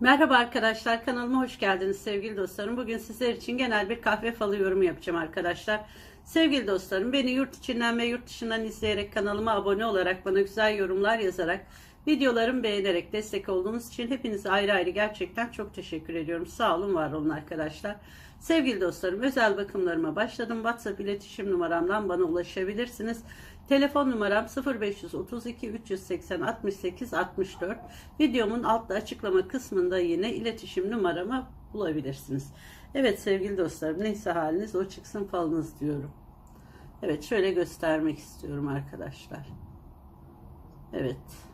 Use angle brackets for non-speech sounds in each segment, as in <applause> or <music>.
Merhaba arkadaşlar kanalıma hoş geldiniz sevgili dostlarım. Bugün sizler için genel bir kahve falı yorumu yapacağım arkadaşlar. Sevgili dostlarım beni yurt içinden ve yurt dışından izleyerek kanalıma abone olarak bana güzel yorumlar yazarak videolarımı beğenerek destek olduğunuz için hepinize ayrı ayrı gerçekten çok teşekkür ediyorum. Sağ olun var olun arkadaşlar. Sevgili dostlarım özel bakımlarıma başladım. WhatsApp iletişim numaramdan bana ulaşabilirsiniz. Telefon numaram 0532 380 68 64. Videomun altta açıklama kısmında yine iletişim numaramı bulabilirsiniz. Evet sevgili dostlarım neyse haliniz o çıksın falınız diyorum. Evet şöyle göstermek istiyorum arkadaşlar. Evet.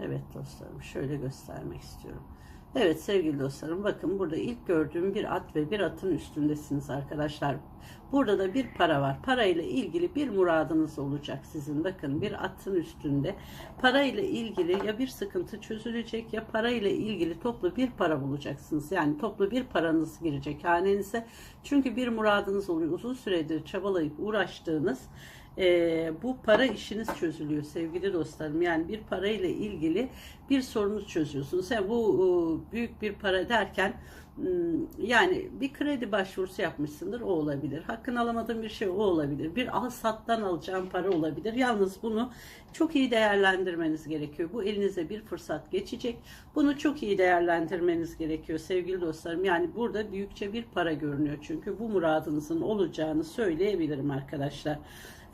Evet dostlarım şöyle göstermek istiyorum. Evet sevgili dostlarım bakın burada ilk gördüğüm bir at ve bir atın üstündesiniz arkadaşlar. Burada da bir para var. Parayla ilgili bir muradınız olacak sizin. Bakın bir atın üstünde parayla ilgili ya bir sıkıntı çözülecek ya parayla ilgili toplu bir para bulacaksınız. Yani toplu bir paranız girecek hanenize. Çünkü bir muradınız oluyor. Uzun süredir çabalayıp uğraştığınız e, bu para işiniz çözülüyor sevgili dostlarım. Yani bir parayla ilgili bir sorunuz çözüyorsunuz. Yani bu e, büyük bir para derken yani bir kredi başvurusu yapmışsındır o olabilir. Hakkını alamadığın bir şey o olabilir. Bir al sattan alacağın para olabilir. Yalnız bunu çok iyi değerlendirmeniz gerekiyor. Bu elinize bir fırsat geçecek. Bunu çok iyi değerlendirmeniz gerekiyor sevgili dostlarım. Yani burada büyükçe bir para görünüyor. Çünkü bu muradınızın olacağını söyleyebilirim arkadaşlar.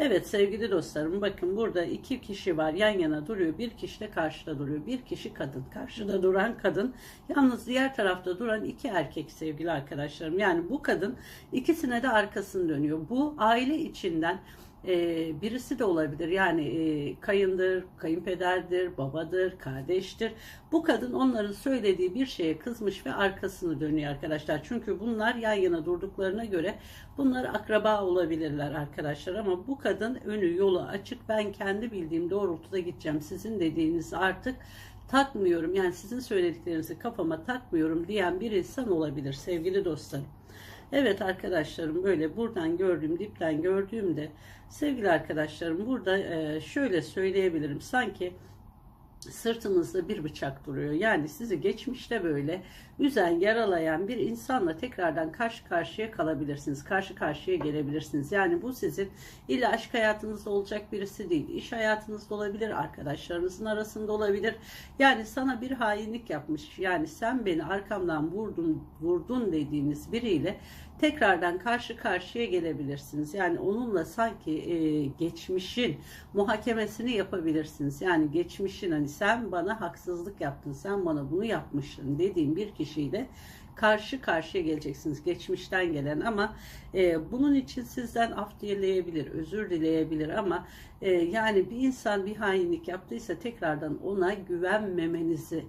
Evet sevgili dostlarım bakın burada iki kişi var yan yana duruyor. Bir kişi de karşıda duruyor. Bir kişi kadın. Karşıda duran kadın. Yalnız diğer tarafta duran iki erkek sevgili arkadaşlarım. Yani bu kadın ikisine de arkasını dönüyor. Bu aile içinden e, birisi de olabilir. Yani e, kayındır, kayınpederdir, babadır, kardeştir. Bu kadın onların söylediği bir şeye kızmış ve arkasını dönüyor arkadaşlar. Çünkü bunlar yan yana durduklarına göre bunlar akraba olabilirler arkadaşlar. Ama bu kadın önü yolu açık. Ben kendi bildiğim doğrultuda gideceğim. Sizin dediğiniz artık takmıyorum. Yani sizin söylediklerinizi kafama takmıyorum diyen bir insan olabilir sevgili dostlarım. Evet arkadaşlarım böyle buradan gördüğüm dipten gördüğümde sevgili arkadaşlarım burada e, şöyle söyleyebilirim sanki sırtınızda bir bıçak duruyor. Yani sizi geçmişte böyle üzen, yaralayan bir insanla tekrardan karşı karşıya kalabilirsiniz. Karşı karşıya gelebilirsiniz. Yani bu sizin illa aşk hayatınızda olacak birisi değil. İş hayatınızda olabilir, arkadaşlarınızın arasında olabilir. Yani sana bir hainlik yapmış. Yani sen beni arkamdan vurdun, vurdun dediğiniz biriyle tekrardan karşı karşıya gelebilirsiniz. Yani onunla sanki e, geçmişin muhakemesini yapabilirsiniz. Yani geçmişin hani sen bana haksızlık yaptın, sen bana bunu yapmıştın dediğim bir kişiyle karşı karşıya geleceksiniz geçmişten gelen ama e, bunun için sizden af dileyebilir, özür dileyebilir ama e, yani bir insan bir hainlik yaptıysa tekrardan ona güvenmemenizi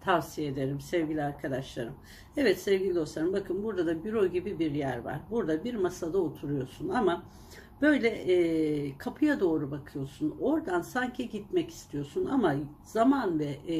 tavsiye ederim sevgili arkadaşlarım. Evet sevgili dostlarım bakın burada da büro gibi bir yer var. Burada bir masada oturuyorsun ama böyle e, kapıya doğru bakıyorsun. Oradan sanki gitmek istiyorsun ama zaman ve e,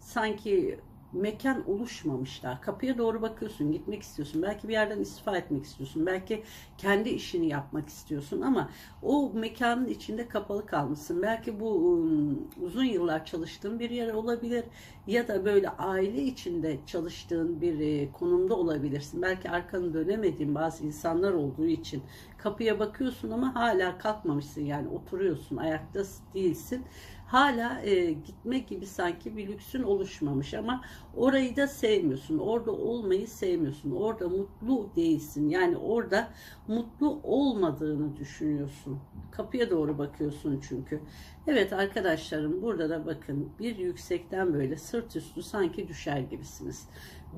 sanki mekan oluşmamış daha. Kapıya doğru bakıyorsun, gitmek istiyorsun. Belki bir yerden istifa etmek istiyorsun. Belki kendi işini yapmak istiyorsun ama o mekanın içinde kapalı kalmışsın. Belki bu um, uzun yıllar çalıştığın bir yer olabilir ya da böyle aile içinde çalıştığın bir e, konumda olabilirsin. Belki arkanı dönemediğin bazı insanlar olduğu için kapıya bakıyorsun ama hala kalkmamışsın. Yani oturuyorsun, ayakta değilsin hala e, gitme gibi sanki bir lüksün oluşmamış ama orayı da sevmiyorsun. Orada olmayı sevmiyorsun. Orada mutlu değilsin. Yani orada mutlu olmadığını düşünüyorsun. Kapıya doğru bakıyorsun çünkü. Evet arkadaşlarım burada da bakın bir yüksekten böyle sırt üstü sanki düşer gibisiniz.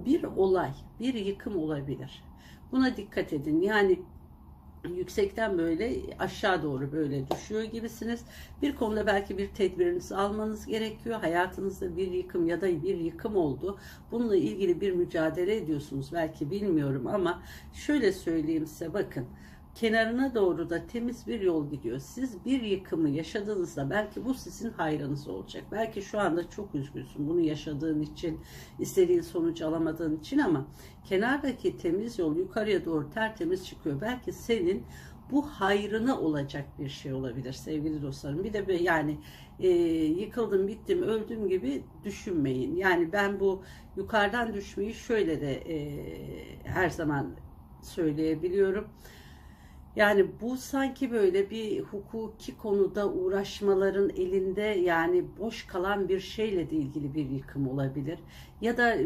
Bir olay, bir yıkım olabilir. Buna dikkat edin. Yani yüksekten böyle aşağı doğru böyle düşüyor gibisiniz. Bir konuda belki bir tedbirinizi almanız gerekiyor. Hayatınızda bir yıkım ya da bir yıkım oldu. Bununla ilgili bir mücadele ediyorsunuz belki bilmiyorum ama şöyle söyleyeyim size bakın kenarına doğru da temiz bir yol gidiyor. Siz bir yıkımı yaşadığınızda belki bu sizin hayrınız olacak. Belki şu anda çok üzgünsün bunu yaşadığın için, istediğin sonucu alamadığın için ama kenardaki temiz yol yukarıya doğru tertemiz çıkıyor. Belki senin bu hayrına olacak bir şey olabilir sevgili dostlarım. Bir de yani e, yıkıldım, bittim, öldüm gibi düşünmeyin. Yani ben bu yukarıdan düşmeyi şöyle de e, her zaman söyleyebiliyorum. Yani bu sanki böyle bir hukuki konuda uğraşmaların elinde yani boş kalan bir şeyle de ilgili bir yıkım olabilir. Ya da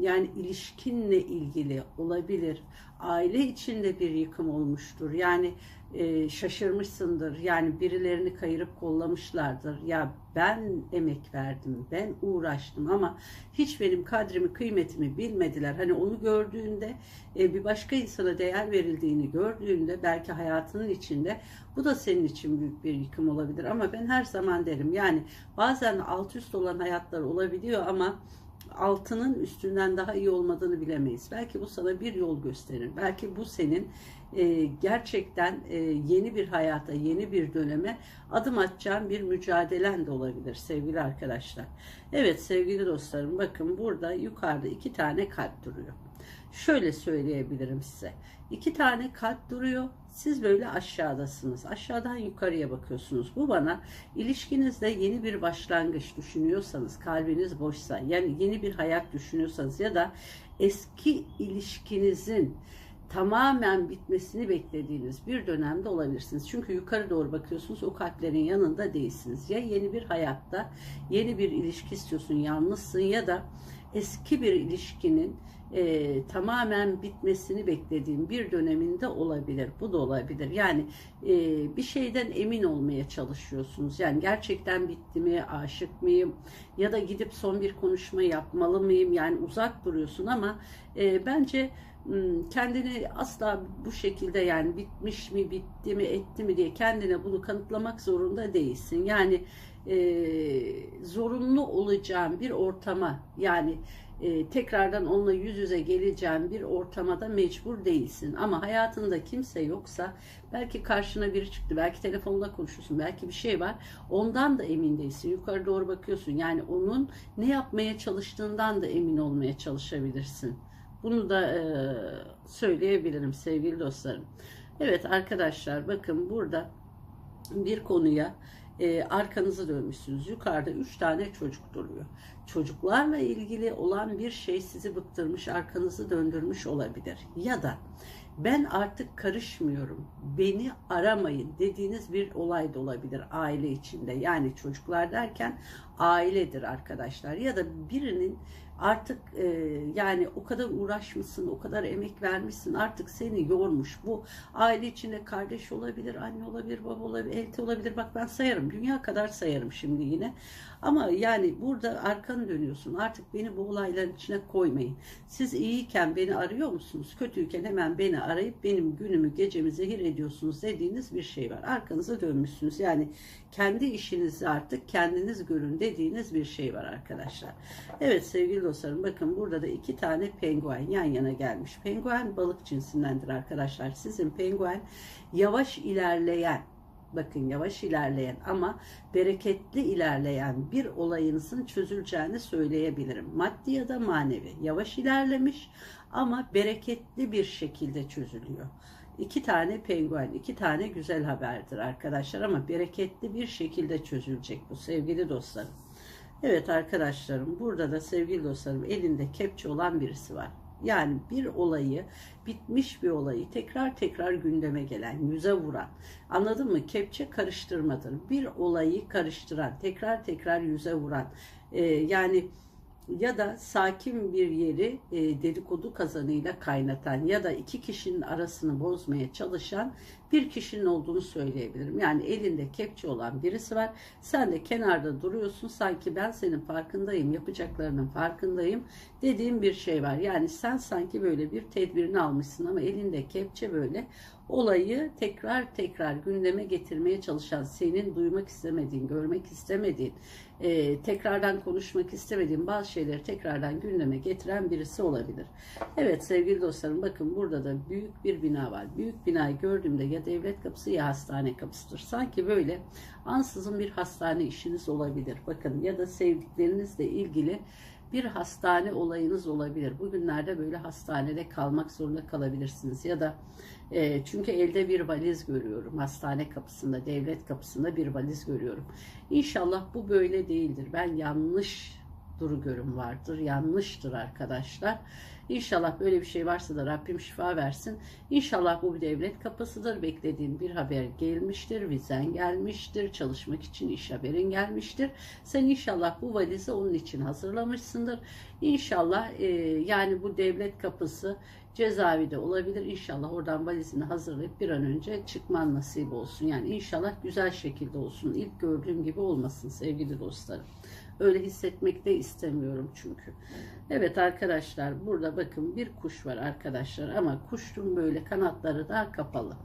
yani ilişkinle ilgili olabilir. Aile içinde bir yıkım olmuştur. Yani e, şaşırmışsındır. Yani birilerini kayırıp kollamışlardır. Ya ben emek verdim, ben uğraştım ama hiç benim kadrimi, kıymetimi bilmediler. Hani onu gördüğünde e, bir başka insana değer verildiğini gördüğünde belki hayatının içinde bu da senin için büyük bir yıkım olabilir. Ama ben her zaman derim yani bazen alt üst olan hayatlar olabiliyor ama altının üstünden daha iyi olmadığını bilemeyiz. Belki bu sana bir yol gösterir. Belki bu senin e, gerçekten e, yeni bir hayata, yeni bir döneme adım atacağın bir mücadelen de olabilir sevgili arkadaşlar. Evet sevgili dostlarım bakın burada yukarıda iki tane kalp duruyor. Şöyle söyleyebilirim size. İki tane kalp duruyor. Siz böyle aşağıdasınız. Aşağıdan yukarıya bakıyorsunuz. Bu bana ilişkinizde yeni bir başlangıç düşünüyorsanız, kalbiniz boşsa, yani yeni bir hayat düşünüyorsanız ya da eski ilişkinizin tamamen bitmesini beklediğiniz bir dönemde olabilirsiniz. Çünkü yukarı doğru bakıyorsunuz o kalplerin yanında değilsiniz. Ya yeni bir hayatta yeni bir ilişki istiyorsun yalnızsın ya da eski bir ilişkinin e, tamamen bitmesini beklediğim bir döneminde olabilir. Bu da olabilir. Yani e, bir şeyden emin olmaya çalışıyorsunuz. Yani gerçekten bitti mi, aşık mıyım ya da gidip son bir konuşma yapmalı mıyım? Yani uzak duruyorsun ama e, bence kendini asla bu şekilde yani bitmiş mi bitti mi etti mi diye kendine bunu kanıtlamak zorunda değilsin. Yani e, zorunlu olacağın bir ortama yani e, tekrardan onunla yüz yüze geleceğin bir ortamada mecbur değilsin. Ama hayatında kimse yoksa belki karşına biri çıktı, belki telefonda konuşuyorsun, belki bir şey var. Ondan da emin değilsin. Yukarı doğru bakıyorsun. Yani onun ne yapmaya çalıştığından da emin olmaya çalışabilirsin. Bunu da e, söyleyebilirim sevgili dostlarım. Evet arkadaşlar bakın burada bir konuya e, arkanızı dönmüşsünüz. Yukarıda üç tane çocuk duruyor. Çocuklarla ilgili olan bir şey sizi bıktırmış, arkanızı döndürmüş olabilir. Ya da ben artık karışmıyorum, beni aramayın dediğiniz bir olay da olabilir aile içinde. Yani çocuklar derken ailedir arkadaşlar. Ya da birinin artık e, yani o kadar uğraşmışsın, o kadar emek vermişsin artık seni yormuş. Bu aile içinde kardeş olabilir, anne olabilir, baba olabilir, elti olabilir. Bak ben sayarım, dünya kadar sayarım şimdi yine. Ama yani burada arkanı dönüyorsun. Artık beni bu olayların içine koymayın. Siz iyiyken beni arıyor musunuz? Kötüyken hemen beni arayıp benim günümü, gecemi zehir ediyorsunuz dediğiniz bir şey var. Arkanıza dönmüşsünüz. Yani kendi işinizi artık kendiniz görün dediğiniz bir şey var arkadaşlar. Evet sevgili dostlarım bakın burada da iki tane penguen yan yana gelmiş. Penguen balık cinsindendir arkadaşlar. Sizin penguen yavaş ilerleyen bakın yavaş ilerleyen ama bereketli ilerleyen bir olayınızın çözüleceğini söyleyebilirim. Maddi ya da manevi yavaş ilerlemiş ama bereketli bir şekilde çözülüyor. İki tane penguen, iki tane güzel haberdir arkadaşlar ama bereketli bir şekilde çözülecek bu sevgili dostlarım. Evet arkadaşlarım burada da sevgili dostlarım elinde kepçe olan birisi var. Yani bir olayı, bitmiş bir olayı tekrar tekrar gündeme gelen, yüze vuran. Anladın mı? Kepçe karıştırmadır. Bir olayı karıştıran, tekrar tekrar yüze vuran. Ee, yani ya da sakin bir yeri e, dedikodu kazanıyla kaynatan ya da iki kişinin arasını bozmaya çalışan bir kişinin olduğunu söyleyebilirim. Yani elinde kepçe olan birisi var. Sen de kenarda duruyorsun. Sanki ben senin farkındayım, yapacaklarının farkındayım dediğim bir şey var. Yani sen sanki böyle bir tedbirini almışsın ama elinde kepçe böyle olayı tekrar tekrar gündeme getirmeye çalışan, senin duymak istemediğin, görmek istemediğin, e, tekrardan konuşmak istemediğin bazı şeyleri tekrardan gündeme getiren birisi olabilir. Evet sevgili dostlarım bakın burada da büyük bir bina var. Büyük binayı gördüğümde ya devlet kapısı ya hastane kapısıdır. Sanki böyle ansızın bir hastane işiniz olabilir. Bakın ya da sevdiklerinizle ilgili bir hastane olayınız olabilir. Bugünlerde böyle hastanede kalmak zorunda kalabilirsiniz ya da e, çünkü elde bir valiz görüyorum. Hastane kapısında, devlet kapısında bir valiz görüyorum. İnşallah bu böyle değildir. Ben yanlış duru görüm vardır. Yanlıştır arkadaşlar. İnşallah böyle bir şey varsa da Rabbim şifa versin. İnşallah bu bir devlet kapısıdır. Beklediğin bir haber gelmiştir. Vizen gelmiştir. Çalışmak için iş haberin gelmiştir. Sen inşallah bu valizi onun için hazırlamışsındır. İnşallah e, yani bu devlet kapısı cezaevi de olabilir. İnşallah oradan valizini hazırlayıp bir an önce çıkman nasip olsun. Yani inşallah güzel şekilde olsun. İlk gördüğüm gibi olmasın sevgili dostlarım. Öyle hissetmek de istemiyorum çünkü. Evet arkadaşlar burada bakın bir kuş var arkadaşlar ama kuşun böyle kanatları da kapalı.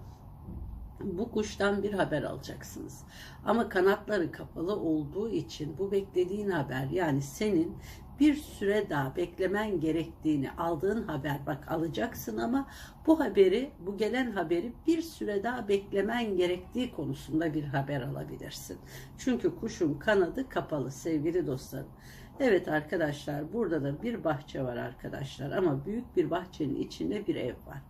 Bu kuştan bir haber alacaksınız. Ama kanatları kapalı olduğu için bu beklediğin haber yani senin bir süre daha beklemen gerektiğini aldığın haber bak alacaksın ama bu haberi bu gelen haberi bir süre daha beklemen gerektiği konusunda bir haber alabilirsin. Çünkü kuşun kanadı kapalı sevgili dostlarım. Evet arkadaşlar burada da bir bahçe var arkadaşlar ama büyük bir bahçenin içinde bir ev var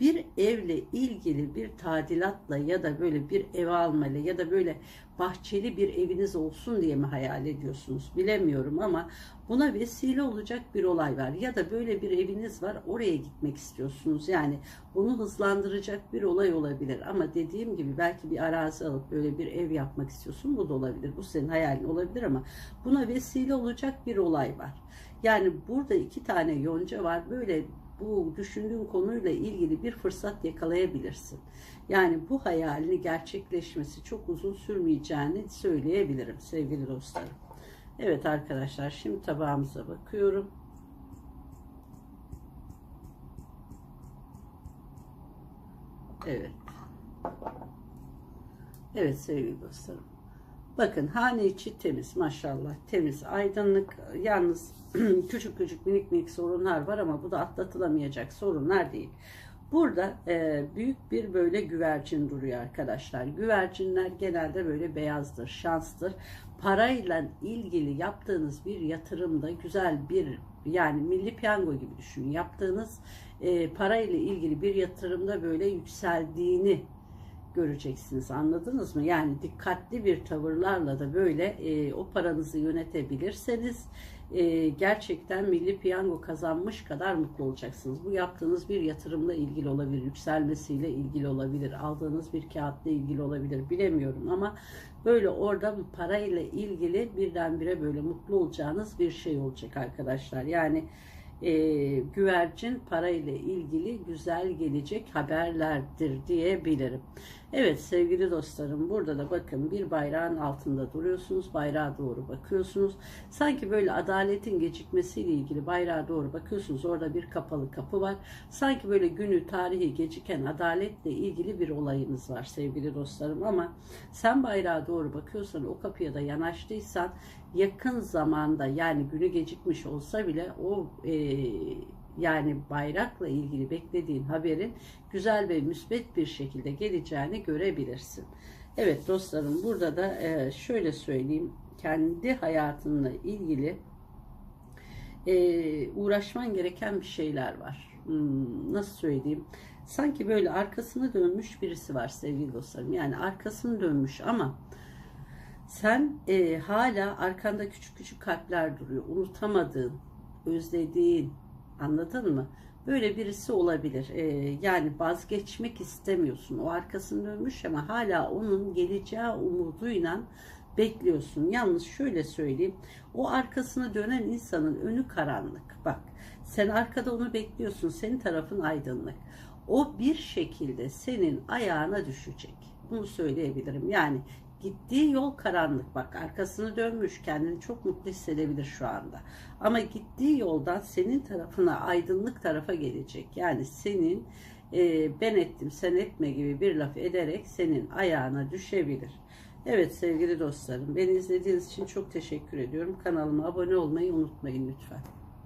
bir evle ilgili bir tadilatla ya da böyle bir ev almayla ya da böyle bahçeli bir eviniz olsun diye mi hayal ediyorsunuz? Bilemiyorum ama buna vesile olacak bir olay var. Ya da böyle bir eviniz var oraya gitmek istiyorsunuz. Yani bunu hızlandıracak bir olay olabilir. Ama dediğim gibi belki bir arazi alıp böyle bir ev yapmak istiyorsun bu da olabilir. Bu senin hayalin olabilir ama buna vesile olacak bir olay var. Yani burada iki tane yonca var. Böyle bu düşündüğün konuyla ilgili bir fırsat yakalayabilirsin. Yani bu hayalini gerçekleşmesi çok uzun sürmeyeceğini söyleyebilirim sevgili dostlarım. Evet arkadaşlar şimdi tabağımıza bakıyorum. Evet. Evet sevgili dostlarım. Bakın hane içi temiz maşallah temiz aydınlık yalnız <clears throat> küçük küçük minik minik sorunlar var ama bu da atlatılamayacak sorunlar değil. Burada e, büyük bir böyle güvercin duruyor arkadaşlar. Güvercinler genelde böyle beyazdır, şanstır. Parayla ilgili yaptığınız bir yatırımda güzel bir yani milli piyango gibi düşünün. Yaptığınız e, parayla ilgili bir yatırımda böyle yükseldiğini göreceksiniz. Anladınız mı? Yani dikkatli bir tavırlarla da böyle e, o paranızı yönetebilirseniz e, gerçekten milli piyango kazanmış kadar mutlu olacaksınız. Bu yaptığınız bir yatırımla ilgili olabilir, yükselmesiyle ilgili olabilir, aldığınız bir kağıtla ilgili olabilir bilemiyorum ama böyle orada parayla ilgili birdenbire böyle mutlu olacağınız bir şey olacak arkadaşlar. Yani e, güvercin parayla ilgili güzel gelecek haberlerdir diyebilirim. Evet sevgili dostlarım burada da bakın bir bayrağın altında duruyorsunuz. Bayrağa doğru bakıyorsunuz. Sanki böyle adaletin gecikmesiyle ilgili bayrağa doğru bakıyorsunuz. Orada bir kapalı kapı var. Sanki böyle günü tarihi geciken adaletle ilgili bir olayınız var sevgili dostlarım ama sen bayrağa doğru bakıyorsan o kapıya da yanaştıysan yakın zamanda yani günü gecikmiş olsa bile o e, yani bayrakla ilgili beklediğin haberin güzel ve müsbet bir şekilde geleceğini görebilirsin. Evet dostlarım burada da e, şöyle söyleyeyim kendi hayatınla ilgili e, uğraşman gereken bir şeyler var. Hmm, nasıl söyleyeyim? Sanki böyle arkasını dönmüş birisi var sevgili dostlarım. Yani arkasını dönmüş ama sen e, hala arkanda küçük küçük kalpler duruyor. Unutamadığın, özlediğin, anladın mı? Böyle birisi olabilir. E, yani vazgeçmek istemiyorsun. O arkasını dönmüş ama hala onun geleceği umuduyla bekliyorsun. Yalnız şöyle söyleyeyim. O arkasını dönen insanın önü karanlık. Bak sen arkada onu bekliyorsun. Senin tarafın aydınlık. O bir şekilde senin ayağına düşecek. Bunu söyleyebilirim. Yani Gittiği yol karanlık bak arkasını dönmüş kendini çok mutlu hissedebilir şu anda. Ama gittiği yoldan senin tarafına aydınlık tarafa gelecek. Yani senin e, ben ettim sen etme gibi bir laf ederek senin ayağına düşebilir. Evet sevgili dostlarım beni izlediğiniz için çok teşekkür ediyorum. Kanalıma abone olmayı unutmayın lütfen.